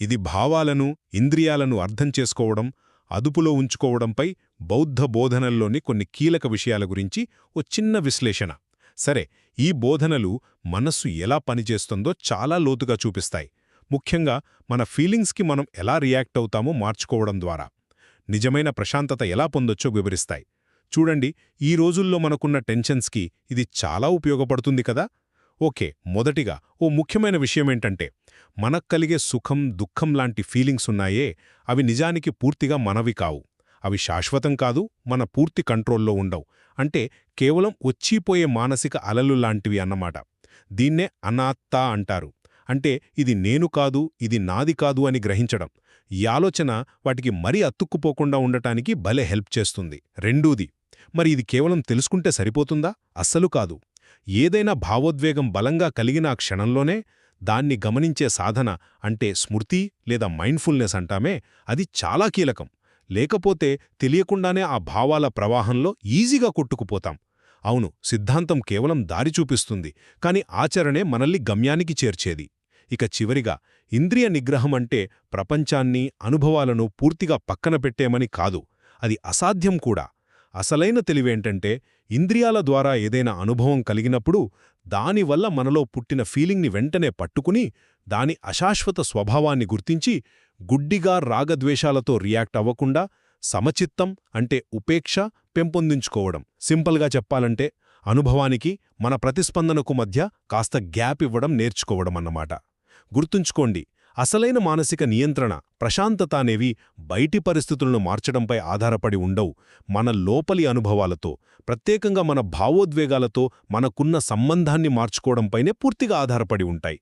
ఇది భావాలను ఇంద్రియాలను అర్థం చేసుకోవడం అదుపులో ఉంచుకోవడంపై బౌద్ధ బోధనల్లోని కొన్ని కీలక విషయాల గురించి ఓ చిన్న విశ్లేషణ. సరే ఈ బోధనలు మనస్సు ఎలా పనిచేస్తుందో చాలా లోతుగా చూపిస్తాయి. ముఖ్యంగా మన ఫీలింగ్స్కి మనం ఎలా రియాక్ట్ అవుతామో మార్చుకోవడం ద్వారా. నిజమైన ప్రశాంతత ఎలా పొందొచ్చో వివరిస్తాయి. చూడండి ఈ రోజుల్లో మనకున్న టెన్షన్స్కి ఇది చాలా ఉపయోగపడుతుంది కదా? ఓకే మొదటిగా ఓ ముఖ్యమైన విషయమేంటంటే మనకు కలిగే సుఖం దుఃఖం లాంటి ఫీలింగ్స్ ఉన్నాయే అవి నిజానికి పూర్తిగా మనవి కావు. అవి శాశ్వతం కాదు మన పూర్తి కంట్రోల్లో ఉండవు. అంటే కేవలం వచ్చిపోయే మానసిక అలలు లాంటివి అన్నమాట. దీన్నే అనాత్త అంటారు. అంటే ఇది నేను కాదు ఇది నాది కాదు అని గ్రహించడం. ఈ ఆలోచన వాటికి మరీ అతుక్కుపోకుండా ఉండటానికి భలే హెల్ప్ చేస్తుంది. రెండూది మరి ఇది కేవలం తెలుసుకుంటే సరిపోతుందా? అస్సలు కాదు. ఏదైనా భావోద్వేగం బలంగా కలిగిన ఆ క్షణంలోనే దాన్ని గమనించే సాధన అంటే స్మృతి లేదా మైండ్ఫుల్నెస్ అంటామే. అది చాలా కీలకం. లేకపోతే తెలియకుండానే ఆ భావాల ప్రవాహంలో ఈజీగా కొట్టుకుపోతాం. అవును సిద్ధాంతం కేవలం దారి చూపిస్తుంది కాని ఆచరణే మనల్ని గమ్యానికి చేర్చేది. ఇక చివరిగా ఇంద్రియ నిగ్రహం అంటే ప్రపంచాన్ని అనుభవాలను పూర్తిగా పక్కన పెట్టేమని కాదు అది అసాధ్యం కూడా. అసలైన తెలివేంటంటే ఇంద్రియాల ద్వారా ఏదైనా అనుభవం కలిగినప్పుడు దానివల్ల మనలో పుట్టిన ఫీలింగ్ని వెంటనే పట్టుకుని దాని అశాశ్వత స్వభావాన్ని గుర్తించి గుడ్డిగా రాగద్వేషాలతో రియాక్ట్ అవ్వకుండా సమచిత్తం అంటే ఉపేక్ష పెంపొందించుకోవడం. సింపుల్గా చెప్పాలంటే అనుభవానికి మన ప్రతిస్పందనకు మధ్య కాస్త గ్యాప్ ఇవ్వడం నేర్చుకోవడం అన్నమాట. గుర్తుంచుకోండి అసలైన మానసిక నియంత్రణ ప్రశాంతత అనేవి బయటి పరిస్థితులను మార్చడంపై ఆధారపడి ఉండవు. మన లోపలి అనుభవాలతో ప్రత్యేకంగా మన భావోద్వేగాలతో మనకున్న సంబంధాన్ని మార్చుకోవడంపైనే పూర్తిగా ఆధారపడి ఉంటాయి.